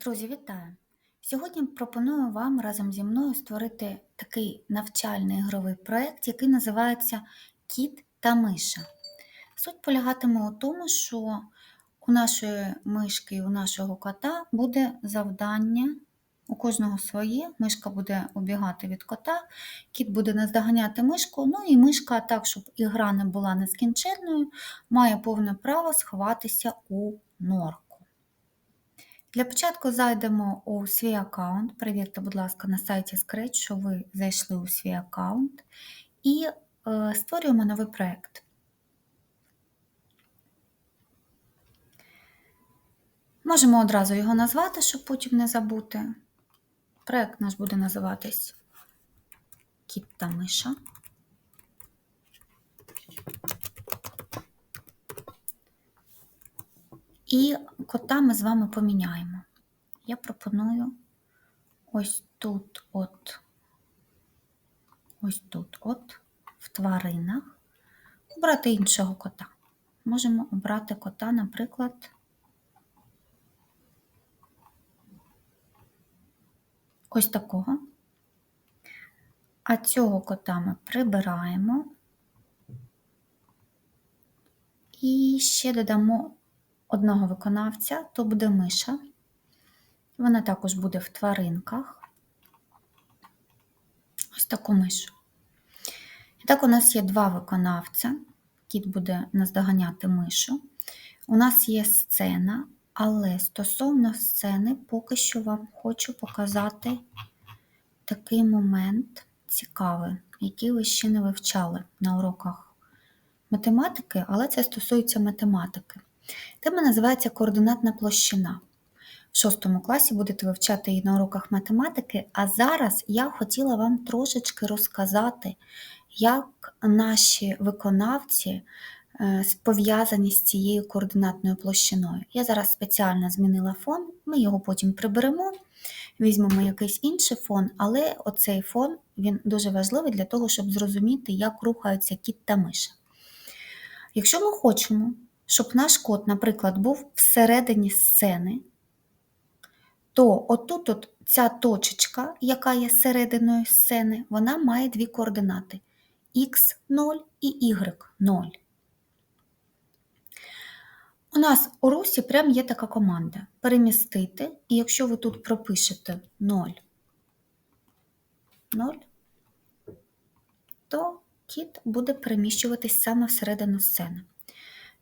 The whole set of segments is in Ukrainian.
Друзі, вітаю! Сьогодні пропоную вам разом зі мною створити такий навчальний ігровий проєкт, який називається Кіт та миша. Суть полягатиме у тому, що у нашої мишки і у нашого кота буде завдання, у кожного своє, мишка буде убігати від кота, кіт буде наздоганяти мишку, ну і мишка, так, щоб ігра не була нескінченною, має повне право сховатися у норку. Для початку зайдемо у свій аккаунт. Перевірте, будь ласка, на сайті Scratch, що ви зайшли у свій аккаунт, і е, створюємо новий проєкт. Можемо одразу його назвати, щоб потім не забути. Проєкт наш буде називатись Кіт та миша. І кота ми з вами поміняємо. Я пропоную ось тут, от, ось тут, от, в тваринах, обрати іншого кота. Можемо обрати кота, наприклад, ось такого. А цього кота ми прибираємо. І ще додамо одного виконавця, то буде миша. Вона також буде в тваринках. Ось таку мишу. І так, у нас є два виконавця. Кіт буде наздоганяти мишу. У нас є сцена, але стосовно сцени, поки що вам хочу показати такий момент цікавий, який ви ще не вивчали на уроках математики, але це стосується математики. Тема називається координатна площина. В шостому класі будете вивчати її на уроках математики, а зараз я хотіла вам трошечки розказати, як наші виконавці е, пов'язані з цією координатною площиною. Я зараз спеціально змінила фон, ми його потім приберемо, візьмемо якийсь інший фон, але оцей фон він дуже важливий для того, щоб зрозуміти, як рухаються кіт та миша. Якщо ми хочемо, щоб наш кот, наприклад, був всередині сцени, то отут от ця точечка, яка є серединою сцени, вона має дві координати x0 і y0. У нас у русі прям є така команда перемістити, і якщо ви тут пропишете 0, 0, то кіт буде переміщуватись саме всередину сцени.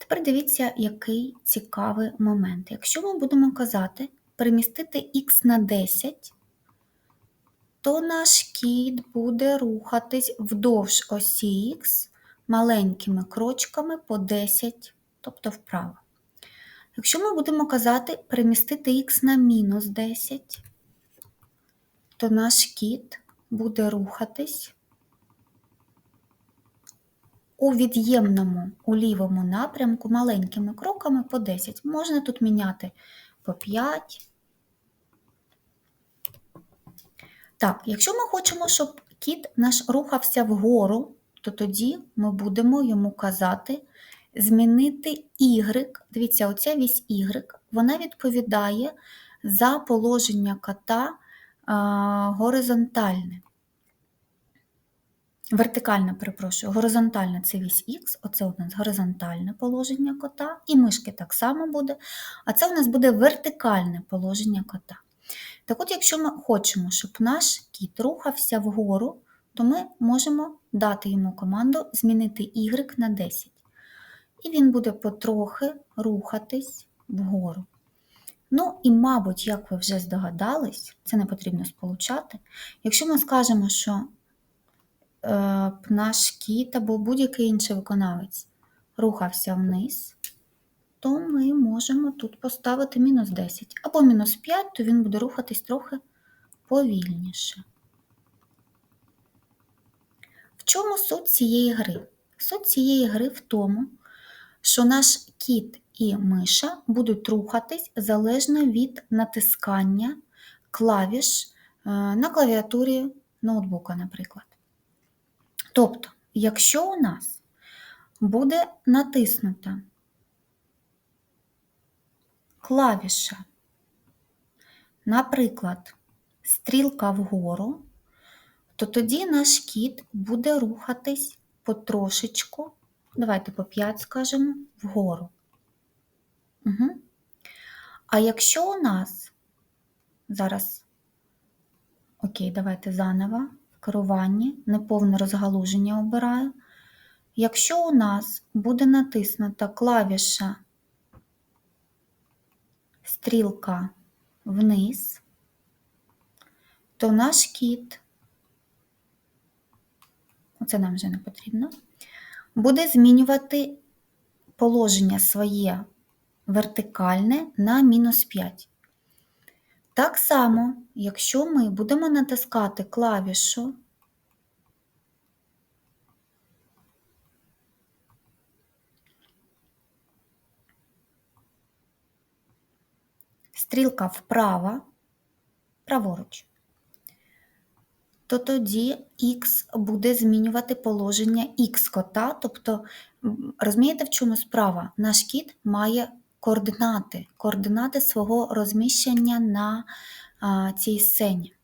Тепер дивіться, який цікавий момент. Якщо ми будемо казати перемістити х на 10, то наш кіт буде рухатись вдовж осі х маленькими крочками по 10, тобто вправо. Якщо ми будемо казати перемістити х на мінус 10, то наш кіт буде рухатись у від'ємному у лівому напрямку маленькими кроками по 10. Можна тут міняти по 5. Так, якщо ми хочемо, щоб кіт наш рухався вгору, то тоді ми будемо йому казати змінити Y. Дивіться, оця вісь Y, вона відповідає за положення кота горизонтальне. Вертикальне, перепрошую, горизонтальне це вісь Х, оце у нас горизонтальне положення кота, і мишки так само буде, а це у нас буде вертикальне положення кота. Так от, якщо ми хочемо, щоб наш кіт рухався вгору, то ми можемо дати йому команду змінити Y на 10. І він буде потрохи рухатись вгору. Ну і, мабуть, як ви вже здогадались, це не потрібно сполучати. Якщо ми скажемо, що наш кіт або будь-який інший виконавець рухався вниз, то ми можемо тут поставити мінус 10 або мінус 5, то він буде рухатись трохи повільніше. В чому суть цієї гри? Суть цієї гри в тому, що наш кіт і миша будуть рухатись залежно від натискання клавіш е, на клавіатурі ноутбука, наприклад. Тобто, якщо у нас буде натиснута клавіша наприклад, стрілка вгору, то тоді наш кіт буде рухатись потрошечку, давайте по 5 скажемо, вгору. Угу. А якщо у нас зараз, окей, давайте заново, керуванні, неповне розгалуження обираю. Якщо у нас буде натиснута клавіша стрілка вниз, то наш кіт, оце нам вже не потрібно, буде змінювати положення своє вертикальне на мінус 5. Так само, якщо ми будемо натискати клавішу стрілка вправо, праворуч, то тоді Х буде змінювати положення Х кота. Тобто, розумієте, в чому справа? Наш кіт має координати, координати свого розміщення на цій сцені.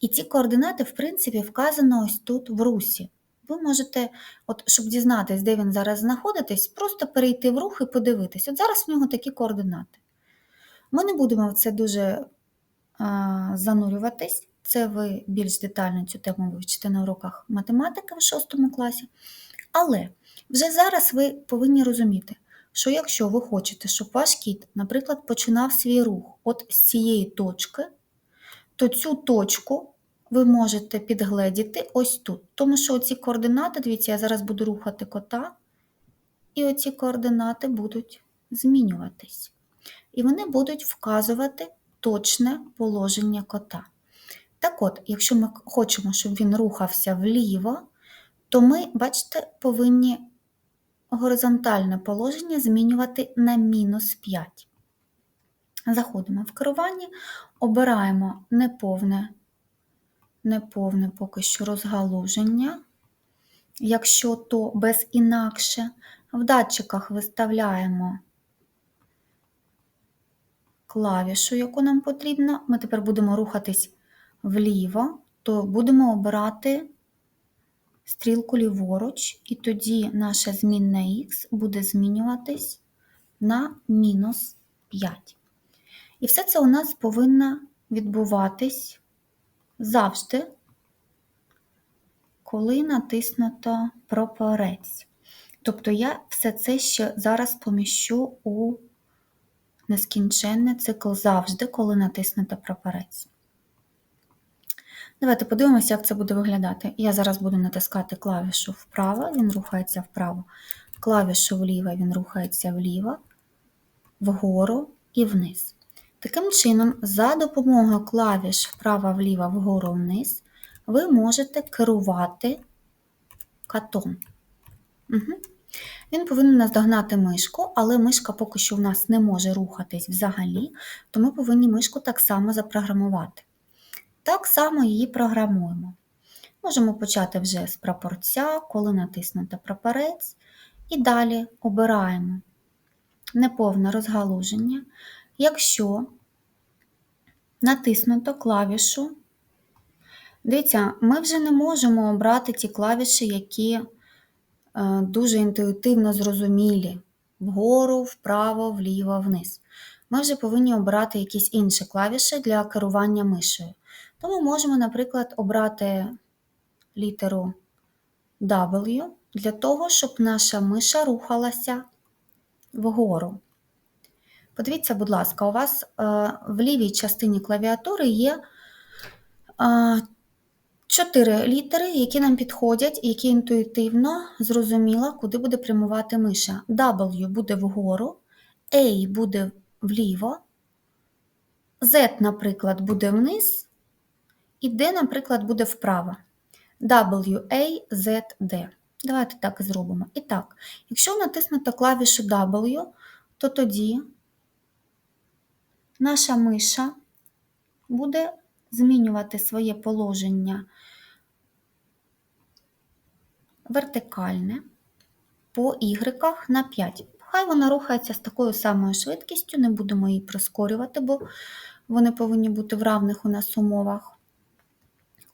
І ці координати, в принципі, вказано ось тут в русі. Ви можете, от, щоб дізнатися, де він зараз знаходитесь, просто перейти в рух і подивитись. От зараз в нього такі координати. Ми не будемо в це дуже а, занурюватись. Це ви більш детально цю тему вивчите на уроках математики в 6 класі. Але вже зараз ви повинні розуміти, що якщо ви хочете, щоб ваш кіт, наприклад, починав свій рух от з цієї точки, то цю точку ви можете підгледіти ось тут. Тому що ці координати, дивіться, я зараз буду рухати кота, і оці координати будуть змінюватись. І вони будуть вказувати точне положення кота. Так от, якщо ми хочемо, щоб він рухався вліво, то ми, бачите, повинні горизонтальне положення змінювати на мінус 5. Заходимо в керування, обираємо неповне, неповне поки що розгалуження. Якщо то без інакше, в датчиках виставляємо клавішу, яку нам потрібно. Ми тепер будемо рухатись вліво, то будемо обирати стрілку ліворуч, і тоді наша змінна х буде змінюватись на мінус 5. І все це у нас повинно відбуватись завжди, коли натиснуто прапорець. Тобто я все це ще зараз поміщу у нескінченний цикл завжди, коли натиснуто прапорець. Давайте подивимося, як це буде виглядати. Я зараз буду натискати клавішу вправо, він рухається вправо, клавішу вліво, він рухається вліво, вгору і вниз. Таким чином, за допомогою клавіш вправо-вліво, вгору вниз, ви можете керувати катом. Угу. Він повинен наздогнати мишку, але мишка поки що в нас не може рухатись взагалі, то ми повинні мишку так само запрограмувати. Так само її програмуємо. Можемо почати вже з прапорця, коли натиснуто прапорець, і далі обираємо неповне розгалуження. Якщо натиснуто клавішу, дивіться, ми вже не можемо обрати ті клавіші, які е, дуже інтуїтивно зрозумілі: вгору, вправо, вліво, вниз. Ми вже повинні обрати якісь інші клавіші для керування мишею. То ми можемо, наприклад, обрати літеру W для того, щоб наша миша рухалася вгору. Подивіться, будь ласка, у вас е, в лівій частині клавіатури є е, чотири літери, які нам підходять, які інтуїтивно зрозуміло, куди буде прямувати миша. W буде вгору, A буде вліво, Z, наприклад, буде вниз, і D, наприклад, буде вправо. W, A, Z, D. Давайте так і зробимо. І так, якщо натиснути клавішу W, то тоді наша миша буде змінювати своє положення вертикальне по Y на 5. Хай вона рухається з такою самою швидкістю, не будемо її прискорювати, бо Вони повинні бути в равних у нас умовах.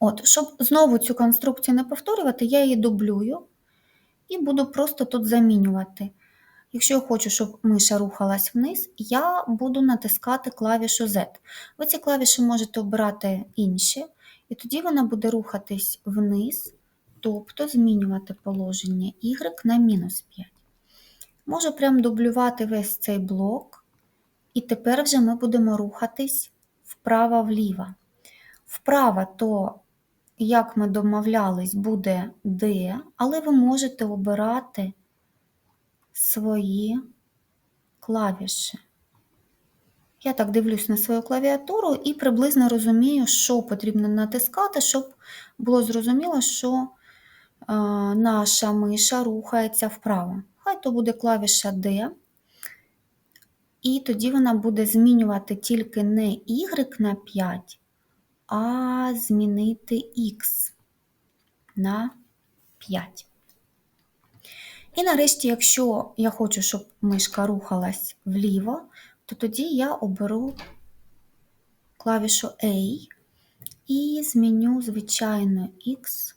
От, щоб знову цю конструкцію не повторювати, я її дублюю і буду просто тут замінювати. Якщо я хочу, щоб миша рухалась вниз, я буду натискати клавішу Z. Ви ці клавіші можете обирати інші, і тоді вона буде рухатись вниз, тобто змінювати положення Y на мінус 5. Можу прям дублювати весь цей блок, і тепер вже ми будемо рухатись вправо-вліво. Вправо то, як ми домовлялись, буде D, але ви можете обирати свої клавіші. Я так дивлюсь на свою клавіатуру і приблизно розумію, що потрібно натискати, щоб було зрозуміло, що е, наша миша рухається вправо. Хай то буде клавіша D, і тоді вона буде змінювати тільки не Y на 5, а змінити X на 5. І нарешті, якщо я хочу, щоб мишка рухалась вліво, то тоді я оберу клавішу A і зміню, звичайно, X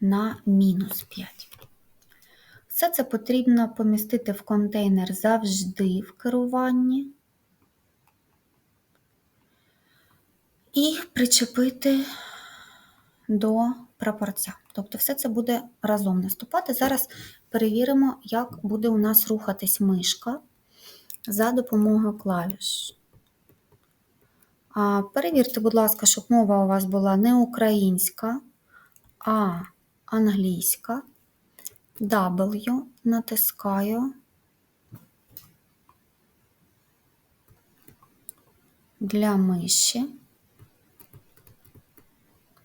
на мінус 5. Все це потрібно помістити в контейнер завжди в керуванні і причепити до прапорця. Тобто все це буде разом наступати. Зараз перевіримо, як буде у нас рухатись мишка за допомогою клавіш. Перевірте, будь ласка, щоб мова у вас була не українська, а англійська. W натискаю. Для миші.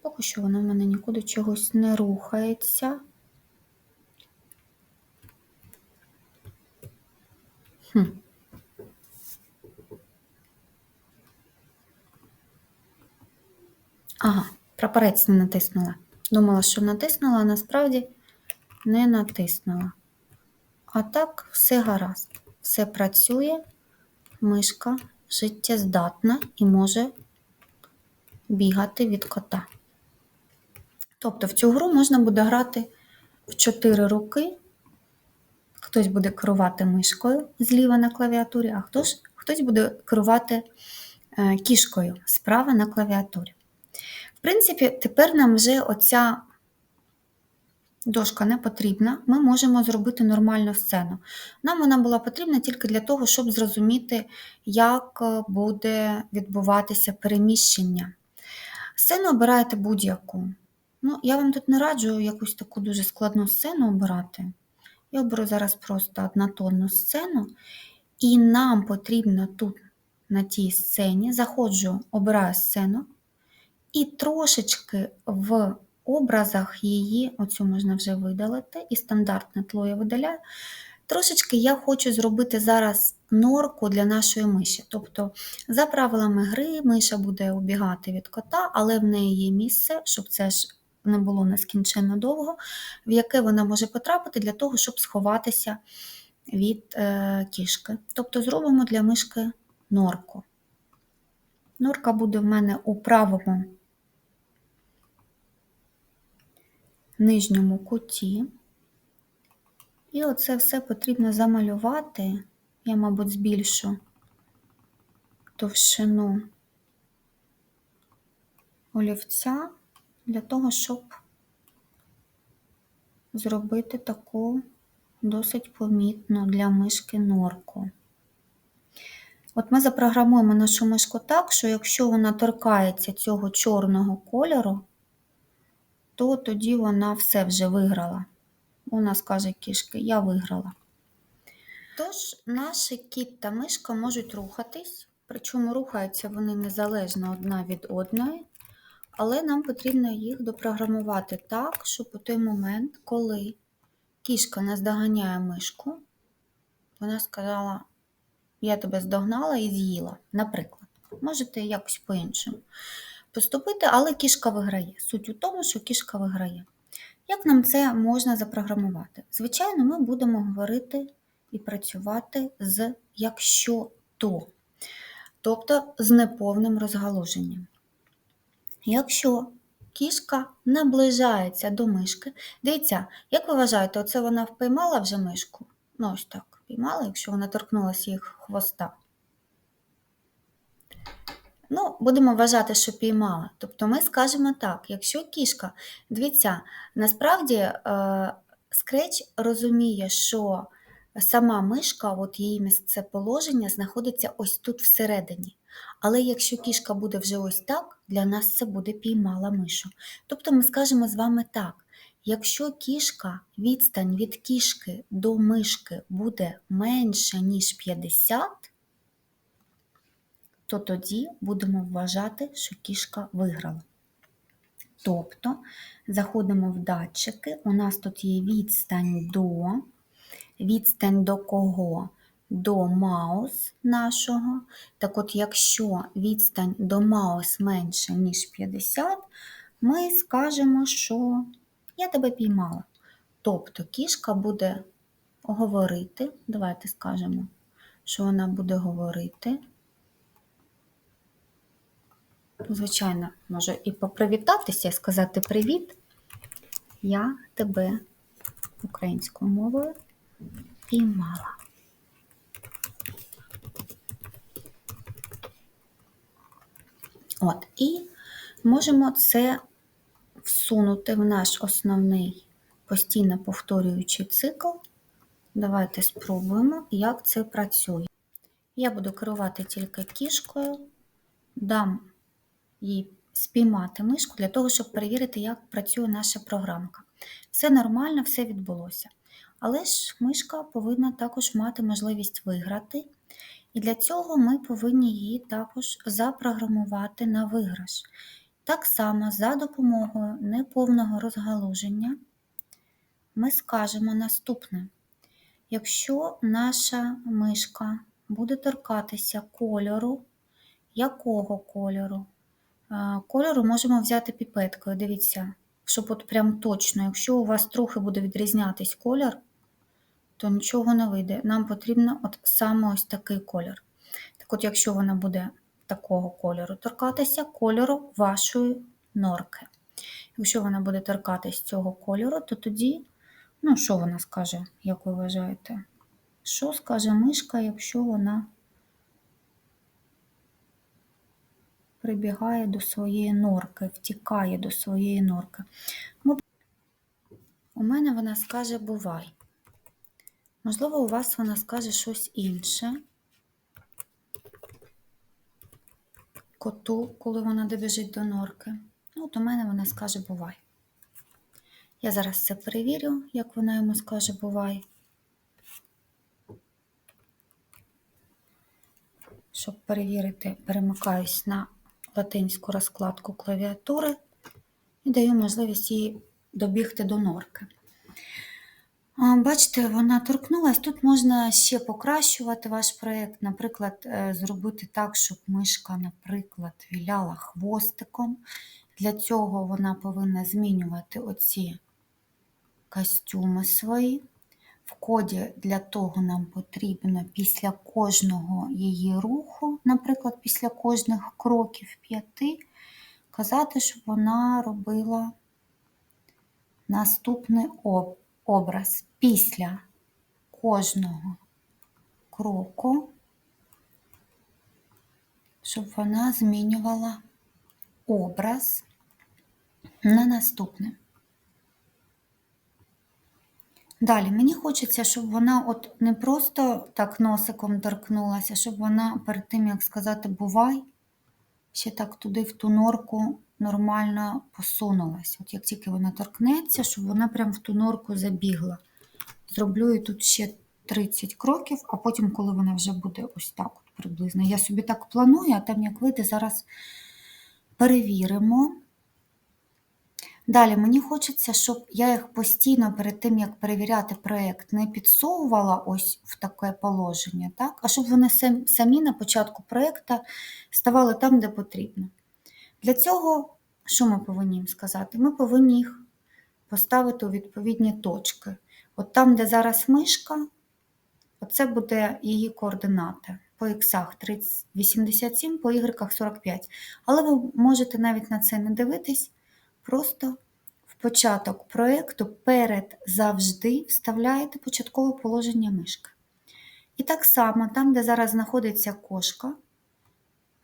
Поки що воно в мене нікуди чогось не рухається. Хм. Ага, прапорець не натиснула. Думала, що натиснула, а насправді не натиснула. А так, все гаразд. Все працює, мишка життєздатна і може бігати від кота. Тобто в цю гру можна буде грати в 4 руки. Хтось буде керувати мишкою зліва на клавіатурі, а хтось, хтось буде керувати е, кішкою справа на клавіатурі. В принципі, тепер нам вже оця дошка не потрібна, ми можемо зробити нормальну сцену. Нам вона була потрібна тільки для того, щоб зрозуміти, як буде відбуватися переміщення. Сцену обираєте будь-яку. Ну, Я вам тут не раджу якусь таку дуже складну сцену обирати. Я оберу зараз просто однотонну сцену, і нам потрібно тут, на тій сцені, заходжу, обираю сцену, і трошечки в образах її, оцю можна вже видалити, і стандартне тло я видаляю. Трошечки я хочу зробити зараз норку для нашої миші. Тобто, за правилами гри, миша буде убігати від кота, але в неї є місце, щоб це ж не було нескінченно довго, в яке вона може потрапити для того, щоб сховатися від е, кішки. Тобто зробимо для мишки норку. Норка буде в мене у правому нижньому куті. І оце все потрібно замалювати. Я, мабуть, збільшу товщину олівця для того, щоб зробити таку досить помітну для мишки норку. От ми запрограмуємо нашу мишку так, що якщо вона торкається цього чорного кольору, то тоді вона все вже виграла. Вона скаже кішки, я виграла. Тож, наші кіт та мишка можуть рухатись, причому рухаються вони незалежно одна від одної, але нам потрібно їх допрограмувати так, щоб у той момент, коли кішка наздоганяє мишку, вона сказала, я тебе здогнала і з'їла, наприклад. Можете якось по-іншому поступити, але кішка виграє. Суть у тому, що кішка виграє. Як нам це можна запрограмувати? Звичайно, ми будемо говорити і працювати з якщо то. тобто з неповним розгалуженням. Якщо кішка наближається до мишки, дивіться, як ви вважаєте, оце вона впіймала вже мишку? Ну, ось так, впіймала, якщо вона торкнулася їх хвоста. Ну, будемо вважати, що піймала. Тобто ми скажемо так, якщо кішка, дивіться, насправді е, скреч розуміє, що сама мишка, от її місце положення знаходиться ось тут всередині. Але якщо кішка буде вже ось так, для нас це буде піймала мишу. Тобто ми скажемо з вами так: якщо кішка, відстань від кішки до мишки буде менша, ніж 50, то тоді будемо вважати, що кішка виграла. Тобто заходимо в датчики, у нас тут є відстань до, відстань до кого? До маус нашого. Так от, якщо відстань до маус менше, ніж 50, ми скажемо, що я тебе піймала. Тобто кішка буде говорити, давайте скажемо, що вона буде говорити. Звичайно, можу і попривітатися, і сказати привіт. Я тебе українською мовою піймала. От, і можемо це всунути в наш основний постійно повторюючий цикл. Давайте спробуємо, як це працює. Я буду керувати тільки кішкою, дам їй спіймати мишку для того, щоб перевірити, як працює наша програмка. Все нормально, все відбулося. Але ж мишка повинна також мати можливість виграти. І для цього ми повинні її також запрограмувати на виграш. Так само за допомогою неповного розгалуження ми скажемо наступне. Якщо наша мишка буде торкатися кольору, якого кольору? Кольору можемо взяти піпеткою, дивіться, щоб от прям точно, якщо у вас трохи буде відрізнятись колір, то нічого не вийде. Нам потрібно от саме ось такий колір. Так от, якщо вона буде такого кольору торкатися, кольору вашої норки. Якщо вона буде торкатись цього кольору, то тоді, ну, що вона скаже, як ви вважаєте? Що скаже мишка, якщо вона прибігає до своєї норки, втікає до своєї норки? У мене вона скаже бувай. Можливо, у вас вона скаже щось інше. Коту, коли вона добіжить до норки. Ну, у мене вона скаже бувай. Я зараз це перевірю, як вона йому скаже бувай. Щоб перевірити, перемикаюсь на латинську розкладку клавіатури і даю можливість їй добігти до норки. Бачите, вона торкнулась. Тут можна ще покращувати ваш проєкт, наприклад, е, зробити так, щоб мишка, наприклад, віляла хвостиком. Для цього вона повинна змінювати оці костюми свої. В коді для того нам потрібно після кожного її руху, наприклад, після кожних кроків п'яти, казати, щоб вона робила наступний образ. Після кожного кроку, щоб вона змінювала образ на наступне. Далі мені хочеться, щоб вона от не просто так носиком торкнулася, щоб вона перед тим, як сказати бувай, ще так туди в ту норку нормально посунулась. От як тільки вона торкнеться, щоб вона прям в ту норку забігла. Зроблю їй тут ще 30 кроків, а потім, коли вона вже буде ось так от приблизно. Я собі так планую, а там як вийде, зараз перевіримо. Далі мені хочеться, щоб я їх постійно перед тим, як перевіряти проєкт, не підсовувала ось в таке положення, так? а щоб вони самі на початку проєкту ставали там, де потрібно. Для цього, що ми повинні їм сказати? Ми повинні їх поставити у відповідні точки. От там, де зараз мишка, оце буде її координати по іксах 30, 87, по ігреках 45. Але ви можете навіть на це не дивитись, просто в початок проєкту перед завжди вставляєте початкове положення мишки. І так само, там, де зараз знаходиться кошка,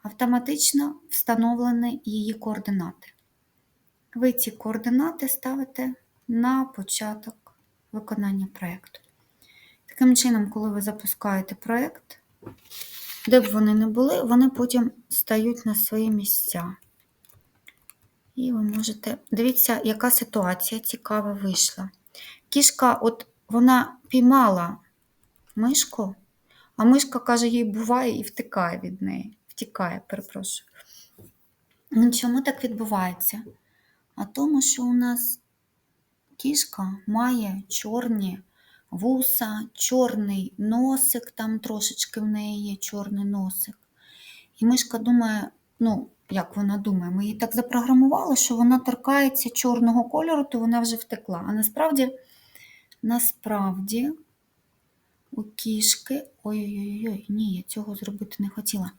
автоматично встановлені її координати. Ви ці координати ставите на початок виконання проєкту. Таким чином, коли ви запускаєте проєкт, де б вони не були, вони потім стають на свої місця. І ви можете. Дивіться, яка ситуація цікава вийшла. Кішка, от вона піймала мишку, а мишка каже, їй буває і втикає від неї. Втікає, перепрошую. Ну, Чому так відбувається? А тому, що у нас кішка має чорні вуса, чорний носик, там трошечки в неї є чорний носик. І мишка думає, ну, як вона думає, ми її так запрограмували, що вона торкається чорного кольору, то вона вже втекла. А насправді, насправді, у кішки. Ой-ой-ой, ні, я цього зробити не хотіла.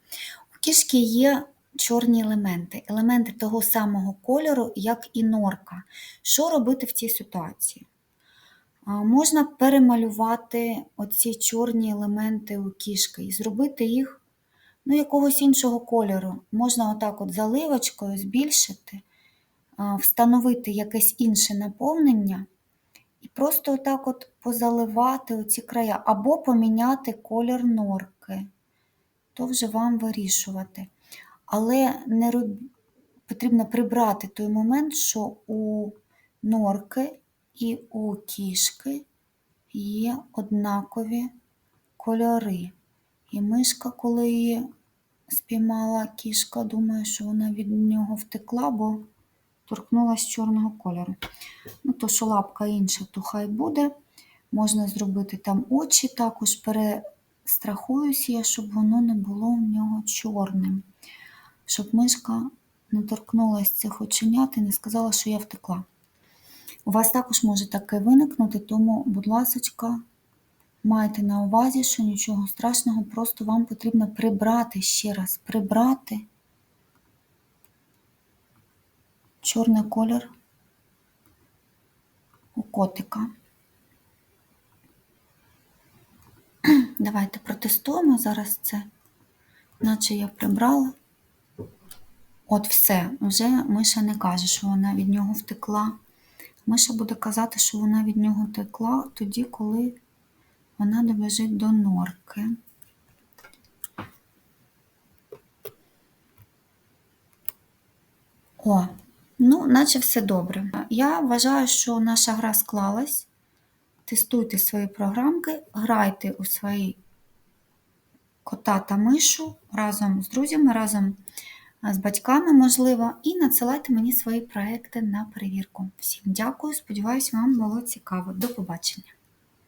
У кішки є чорні елементи, елементи того самого кольору, як і норка. Що робити в цій ситуації? Можна перемалювати оці чорні елементи у кішки і зробити їх ну, якогось іншого кольору. Можна отак от заливочкою збільшити, встановити якесь інше наповнення і просто отак от позаливати оці края, або поміняти колір норки. То вже вам вирішувати. Але не роб... потрібно прибрати той момент, що у норки і у кішки є однакові кольори. І мишка, коли її спіймала кішка, думає, що вона від нього втекла, бо торкнулася чорного кольору. Ну, то, що лапка інша, то хай буде. Можна зробити там очі, також перестрахуюсь я, щоб воно не було в нього чорним. Щоб мишка не торкнулася цих оченят і не сказала, що я втекла. У вас також може таке виникнути, тому, будь ласка, майте на увазі, що нічого страшного, просто вам потрібно прибрати ще раз, прибрати чорний колір у котика. Давайте протестуємо зараз це, наче я прибрала. От все, вже Миша не каже, що вона від нього втекла. Миша буде казати, що вона від нього втекла тоді, коли вона добіжить до норки. О, ну, наче все добре. Я вважаю, що наша гра склалась. Тестуйте свої програмки, грайте у свої кота та мишу разом з друзями, разом з батьками, можливо, і надсилайте мені свої проекти на перевірку. Всім дякую, сподіваюся, вам було цікаво. До побачення!